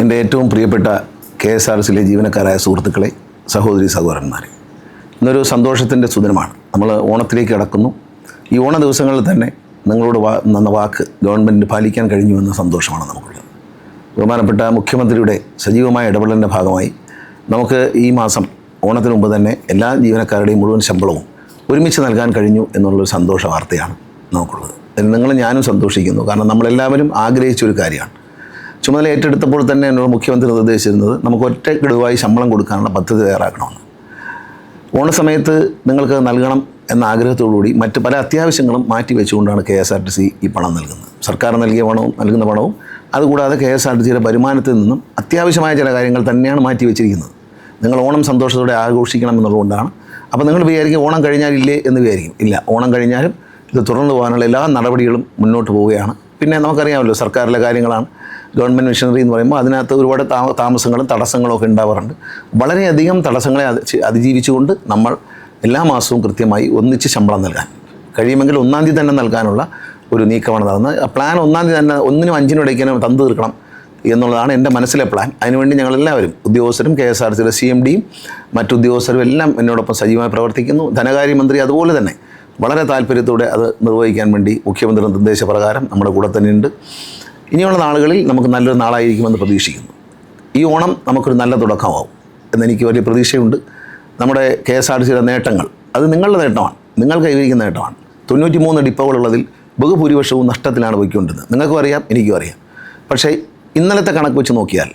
എന്റെ ഏറ്റവും പ്രിയപ്പെട്ട കെ എസ് ആർ സിയിലെ ജീവനക്കാരായ സുഹൃത്തുക്കളെ സഹോദരി സഹോദരന്മാരെ ഇന്നൊരു സന്തോഷത്തിന്റെ സുദിനമാണ്. നമ്മൾ ഓണത്തിലേക്ക് കടക്കുന്നു. ഈ ഓണ ദിവസങ്ങളിൽ തന്നെ നിങ്ങളോട് വാ നന്ന വാക്ക് ഗവൺമെന്റ് പാലിക്കാൻ കഴിഞ്ഞു എന്ന സന്തോഷമാണ് നമുക്കുള്ളത്. ബഹുമാനപ്പെട്ട മുഖ്യമന്ത്രിയുടെ സജീവമായ ഇടപെടലിന്റെ ഭാഗമായി നമുക്ക് ഈ മാസം ഓണത്തിന് മുമ്പ് തന്നെ എല്ലാ ജീവനക്കാരുടെയും മുഴുവൻ ശമ്പളവും ഒരുമിച്ച് നൽകാൻ കഴിഞ്ഞു എന്നുള്ളൊരു സന്തോഷ വാർത്തയാണ് നമുക്കുള്ളത്. നിങ്ങൾ ഞാനും സന്തോഷിക്കുന്നു. കാരണം നമ്മളെല്ലാവരും ആഗ്രഹിച്ച ഒരു കാര്യമാണ്. ചുമതല ഏറ്റെടുത്തപ്പോൾ തന്നെ എന്നോട് മുഖ്യമന്ത്രി നിർദ്ദേശിച്ചിരുന്നത് നമുക്ക് ഒറ്റ ഗഡുവായി ശമ്പളം കൊടുക്കാനുള്ള പദ്ധതി തയ്യാറാക്കണമെന്ന്. ഓണസമയത്ത് നിങ്ങൾക്ക് നൽകണം എന്ന ആഗ്രഹത്തോടുകൂടി മറ്റ് പല അത്യാവശ്യങ്ങളും മാറ്റി വെച്ചുകൊണ്ടാണ് K S R T C ഈ പണം നൽകുന്നത്. സർക്കാർ നൽകിയ പണവും നൽകുന്ന പണവും അതുകൂടാതെ കെ എസ് ആർ ടി സിയുടെ വരുമാനത്തിൽ നിന്നും അത്യാവശ്യമായ ചില കാര്യങ്ങൾ തന്നെയാണ് മാറ്റി വെച്ചിരിക്കുന്നത്. നിങ്ങൾ ഓണം സന്തോഷത്തോടെ ആഘോഷിക്കണം എന്നുള്ളതുകൊണ്ടാണ്. അപ്പോൾ നിങ്ങൾ വിചാരിക്കും ഓണം കഴിഞ്ഞാലില്ലേ എന്ന് വിചാരിക്കും. ഇല്ല ഓണം കഴിഞ്ഞാലും ഇത് തുടർന്നു പോകാനുള്ള എല്ലാ നടപടികളും മുന്നോട്ട് പോവുകയാണ്. പിന്നെ നമുക്കറിയാമല്ലോ സർക്കാരിലെ കാര്യങ്ങളാണ്. ഗവൺമെന്റ് മിഷനറി എന്ന് പറയുമ്പോൾ അതിനകത്ത് ഒരുപാട് താമസങ്ങളും തടസ്സങ്ങളും ഒക്കെ ഉണ്ടാവാറുണ്ട്. വളരെയധികം തടസ്സങ്ങളെ അതി- അതിജീവിച്ചുകൊണ്ട് നമ്മൾ എല്ലാ മാസവും കൃത്യമായി ഒന്നിച്ച് ശമ്പളം നൽകാൻ കഴിയുമെങ്കിൽ ഒന്നാം തീയതി തന്നെ നൽകാനുള്ള ഒരു നീക്കമാണ് നടന്നത്. പ്ലാൻ ഒന്നാം തീയതി തന്നെ ഒന്നിനും അഞ്ചിനും ഇടയ്ക്കാനും തന്നു തീർക്കണം എന്നുള്ളതാണ് എന്റെ മനസ്സിലെ പ്ലാൻ. അതിനുവേണ്ടി ഞങ്ങളെല്ലാവരും ഉദ്യോഗസ്ഥരും കെ എസ് ആർ സിയിലെ സി എം ഡിയും മറ്റുദ്യോഗസ്ഥരും എല്ലാം എന്നോടൊപ്പം സജീവമായി പ്രവർത്തിക്കുന്നു. ധനകാര്യമന്ത്രി അതുപോലെ തന്നെ വളരെ താല്പര്യത്തോടെ അത് നിർവഹിക്കാൻ വേണ്ടി മുഖ്യമന്ത്രിയുടെ നിർദ്ദേശപ്രകാരം നമ്മുടെ കൂടെ തന്നെയുണ്ട് ഇനിയുള്ള നാളുകളിൽ നമുക്ക് നല്ലൊരു നാളായിരിക്കുമെന്ന് പ്രതീക്ഷിക്കുന്നു. ഈ ഓണം നമുക്കൊരു നല്ല തുടക്കമാവും എന്നെനിക്ക് വലിയ പ്രതീക്ഷയുണ്ട്. നമ്മുടെ കെ എസ് ആർ സിയുടെ നേട്ടങ്ങൾ അത് നിങ്ങളുടെ നേട്ടമാണ് നിങ്ങൾ കൈവരിക്കുന്ന നേട്ടമാണ്. തൊണ്ണൂറ്റി മൂന്ന് ഡിപ്പോകളുള്ളതിൽ ബഹുഭൂരിപക്ഷവും നഷ്ടത്തിലാണ് പോയിക്കൊണ്ടിരുന്നത്. നിങ്ങൾക്കും അറിയാം എനിക്കും അറിയാം. പക്ഷേ ഇന്നലത്തെ കണക്ക് വെച്ച് നോക്കിയാൽ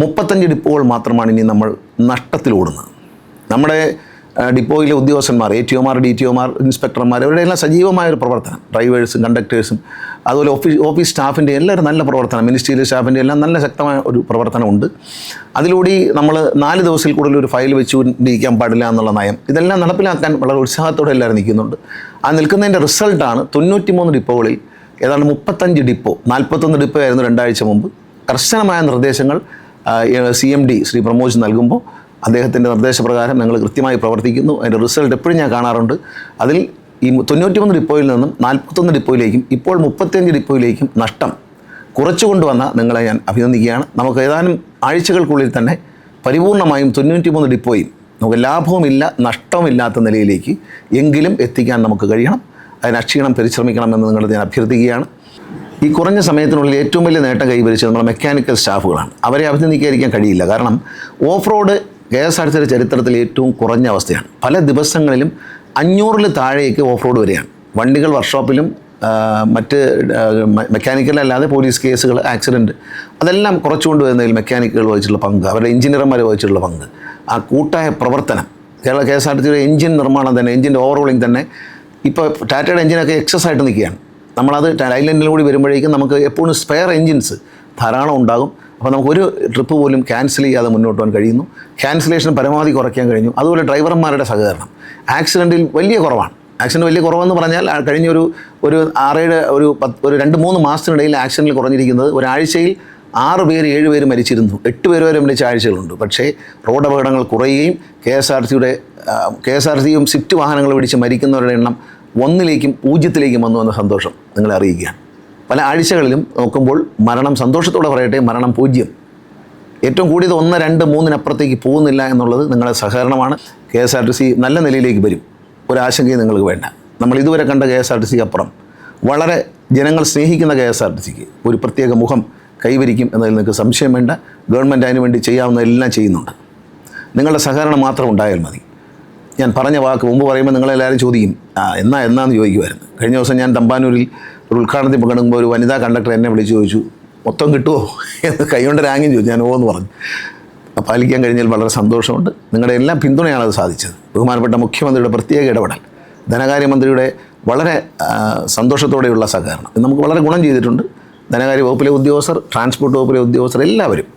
മുപ്പത്തഞ്ച് ഡിപ്പോകൾ മാത്രമാണ് ഇനി നമ്മൾ നഷ്ടത്തിലോടുന്നത്. നമ്മുടെ ഡിപ്പോയിലെ ഉദ്യോഗസ്ഥന്മാർ എ ടി ഒമാർ ഡി ടി ഒമാർ ഇൻസ്പെക്ടർമാർ ഇവരുടെ എല്ലാം സജീവമായ ഒരു പ്രവർത്തനം. ഡ്രൈവേഴ്സും കണ്ടക്ടേഴ്സും അതുപോലെ ഓഫീസ് ഓഫീസ് സ്റ്റാഫിന്റെ എല്ലാവരും നല്ല പ്രവർത്തനം മിനിസ്റ്റീരിയൽ സ്റ്റാഫിന്റെ എല്ലാം നല്ല ശക്തമായ ഒരു പ്രവർത്തനമുണ്ട്. അതിലൂടെ നമ്മൾ നാല് ദിവസത്തിൽ കൂടുതൽ ഒരു ഫയൽ വെച്ചുകൊണ്ടിരിക്കാൻ പാടില്ല എന്നുള്ള നയം ഇതെല്ലാം നടപ്പിലാക്കാൻ വളരെ ഉത്സാഹത്തോടെ എല്ലാവരും നിൽക്കുന്നുണ്ട്. ആ നിൽക്കുന്നതിന്റെ റിസൾട്ടാണ് തൊണ്ണൂറ്റി മൂന്ന് ഡിപ്പോകളിൽ ഏതാണ്ട് മുപ്പത്തഞ്ച് ഡിപ്പോ നാൽപ്പത്തൊന്ന് ഡിപ്പോ ആയിരുന്നു രണ്ടാഴ്ച മുമ്പ്. കർശനമായ നിർദ്ദേശങ്ങൾ C M D Shri Pramoj നൽകുമ്പോൾ അദ്ദേഹത്തിന്റെ നിർദ്ദേശപ്രകാരം ഞങ്ങൾ കൃത്യമായി പ്രവർത്തിക്കുന്നു. അതിന്റെ റിസൾട്ട് എപ്പോഴും ഞാൻ കാണാറുണ്ട്. അതിൽ ഈ തൊണ്ണൂറ്റിമൂന്ന് ഡിപ്പോയിൽ നിന്നും നാൽപ്പത്തൊന്ന് ഡിപ്പോയിലേക്കും ഇപ്പോൾ മുപ്പത്തിയഞ്ച് ഡിപ്പോയിലേക്കും നഷ്ടം കുറച്ചു കൊണ്ടുവന്ന നിങ്ങളെ ഞാൻ അഭിനന്ദിക്കുകയാണ്. നമുക്ക് ഏതാനും ആഴ്ചകൾക്കുള്ളിൽ തന്നെ പരിപൂർണമായും തൊണ്ണൂറ്റിമൂന്ന് ഡിപ്പോയും നമുക്ക് ലാഭവുമില്ല നഷ്ടവുമില്ലാത്ത നിലയിലേക്ക് എങ്കിലും എത്തിക്കാൻ നമുക്ക് കഴിയണം. അതിന് അക്ഷീണം പരിശ്രമിക്കണമെന്ന് നിങ്ങൾ ഞാൻ അഭ്യർത്ഥിക്കുകയാണ്. ഈ കുറഞ്ഞ സമയത്തിനുള്ളിൽ ഏറ്റവും വലിയ നേട്ടം കൈവരിച്ചത് നമ്മുടെ മെക്കാനിക്കൽ സ്റ്റാഫുകളാണ് അവരെ അഭിനന്ദിക്കാതിരിക്കാൻ കഴിയില്ല. കാരണം off road K S R സിയുടെ ചരിത്രത്തിൽ ഏറ്റവും കുറഞ്ഞ അവസ്ഥയാണ്. പല ദിവസങ്ങളിലും അഞ്ഞൂറിൽ താഴേക്ക് ഓഫ് റോഡ് വരികയാണ്. വണ്ടികൾ വർക്ക്ഷോപ്പിലും മറ്റ് മെക്കാനിക്കലല്ലാതെ പോലീസ് കേസുകൾ ആക്സിഡന്റ് അതെല്ലാം കുറച്ചുകൊണ്ട് വരുന്നതിൽ മെക്കാനിക്കുകൾ വഹിച്ചിട്ടുള്ള പങ്ക് അവരുടെ എഞ്ചിനീയർമാർ വഹിച്ചിട്ടുള്ള പങ്ക്. ആ കൂട്ടായ പ്രവർത്തനം Kerala K S R T സിയുടെ എഞ്ചിൻ നിർമ്മാണം തന്നെ എഞ്ചിന്റെ ഓവർഹോളിംഗ് തന്നെ ഇപ്പോൾ ടാറ്റയുടെ എഞ്ചിനൊക്കെ എക്സസ് ആയിട്ട് നിൽക്കുകയാണ്. നമ്മളത് ഐലൻഡിൽ കൂടി വരുമ്പോഴേക്കും നമുക്ക് എപ്പോഴും സ്പെയർ എഞ്ചിൻസ് ധാരാളം ഉണ്ടാകും. അപ്പോൾ നമുക്കൊരു ട്രിപ്പ് പോലും ക്യാൻസൽ ചെയ്യാതെ മുന്നോട്ട് പോകാൻ കഴിയുന്നു. ക്യാൻസലേഷൻ പരമാവധി കുറയ്ക്കാൻ കഴിഞ്ഞു. അതുപോലെ ഡ്രൈവർമാരുടെ സഹകരണം. ആക്സിഡന്റിൽ വലിയ കുറവാണ്. ആക്സിഡന്റ് വലിയ കുറവെന്ന് പറഞ്ഞാൽ കഴിഞ്ഞ ഒരു ഒരു ആറേഴ് ഒരു പത്ത് ഒരു രണ്ട് മൂന്ന് മാസത്തിനിടയിൽ ആക്സിഡന്റിൽ കുറഞ്ഞിരിക്കുന്നത് ഒരാഴ്ചയിൽ ആറ് പേര് ഏഴ് പേര് മരിച്ചിരുന്നു. എട്ട് പേര് വരെ മരിച്ച ആഴ്ചകളുണ്ട്. പക്ഷേ റോഡ് അപകടങ്ങൾ കുറയുകയും കെ എസ് ആർ സിയുടെ കെ എസ് ആർ സിയും സ്വിഫ്റ്റ് വാഹനങ്ങൾ പിടിച്ച് മരിക്കുന്നവരുടെ എണ്ണം ഒന്നിലേക്കും പൂജ്യത്തിലേക്കും വന്നു എന്ന സന്തോഷം നിങ്ങളെ അറിയിക്കുകയാണ്. പല ആഴ്ചകളിലും നോക്കുമ്പോൾ മരണം സന്തോഷത്തോടെ പറയട്ടെ മരണം പൂജ്യം. ഏറ്റവും കൂടിയത് ഒന്ന് രണ്ട് മൂന്നിനപ്പുറത്തേക്ക് പോകുന്നില്ല എന്നുള്ളത് നിങ്ങളുടെ സഹകരണമാണ്. K S R T C നല്ല നിലയിലേക്ക് വരും. ഒരാശങ്കയും നിങ്ങൾക്ക് വേണ്ട. നമ്മൾ ഇതുവരെ കണ്ട കെ എസ് ആർ ടി സിക്ക് അപ്പുറം. വളരെ ജനങ്ങൾ സ്നേഹിക്കുന്ന കെ എസ് ആർ ടി സിക്ക് ഒരു പ്രത്യേക മുഖം കൈവരിക്കും എന്നതിൽ നിങ്ങൾക്ക് സംശയം വേണ്ട. ഗവൺമെന്റ് അതിനുവേണ്ടി ചെയ്യാവുന്ന എല്ലാം ചെയ്യുന്നുണ്ട്. നിങ്ങളുടെ സഹകരണം മാത്രം ഉണ്ടായാൽ മതി. ഞാൻ പറഞ്ഞ വാക്ക് മുമ്പ് പറയുമ്പോൾ നിങ്ങളെല്ലാവരും ചോദിക്കും ആ എന്നാ എന്നാന്ന് ചോദിക്കുമായിരുന്നു. കഴിഞ്ഞ ദിവസം ഞാൻ തമ്പാനൂരിൽ ഒരു ഉദ്ഘാടനത്തിൽ പങ്കെടുക്കുമ്പോൾ ഒരു വനിതാ കണ്ടക്ടർ എന്നെ വിളിച്ച് ചോദിച്ചു മൊത്തം കിട്ടുമോ എന്ന് കൈകൊണ്ട് രാങ്ങും ചോദിച്ചു. ഞാൻ ഓന്ന് പറഞ്ഞു. പാലിക്കാൻ കഴിഞ്ഞാൽ വളരെ സന്തോഷമുണ്ട്. നിങ്ങളുടെ എല്ലാം പിന്തുണയാണ് അത് സാധിച്ചത്. ബഹുമാനപ്പെട്ട മുഖ്യമന്ത്രിയുടെ പ്രത്യേക ഇടപെടൽ ധനകാര്യമന്ത്രിയുടെ വളരെ സന്തോഷത്തോടെയുള്ള സഹകരണം ഇത് നമുക്ക് വളരെ ഗുണം ചെയ്തിട്ടുണ്ട്. ധനകാര്യ വകുപ്പിലെ ഉദ്യോഗസ്ഥർ ട്രാൻസ്പോർട്ട് വകുപ്പിലെ ഉദ്യോഗസ്ഥർ എല്ലാവരും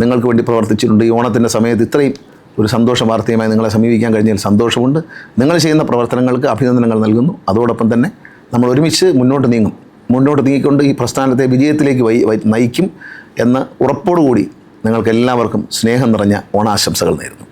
നിങ്ങൾക്ക് വേണ്ടി പ്രവർത്തിച്ചിട്ടുണ്ട്. ഈ ഓണത്തിന്റെ സമയത്ത് ഇത്രയും ഒരു സന്തോഷ വാർത്തയുമായി നിങ്ങളെ സമീപിക്കാൻ കഴിഞ്ഞാൽ സന്തോഷമുണ്ട്. നിങ്ങൾ ചെയ്യുന്ന പ്രവർത്തനങ്ങൾക്ക് അഭിനന്ദനങ്ങൾ നൽകുന്നു. അതോടൊപ്പം തന്നെ നമ്മൾ ഒരുമിച്ച് മുന്നോട്ട് നീങ്ങും. മുന്നോട്ട് നീങ്ങിക്കൊണ്ട് ഈ പ്രസ്ഥാനത്തെ വിജയത്തിലേക്ക് വൈ- നയിക്കും എന്ന ഉറപ്പോടുകൂടി നിങ്ങൾക്കെല്ലാവർക്കും സ്നേഹം നിറഞ്ഞ ഓണാശംസകൾ നേരുന്നു.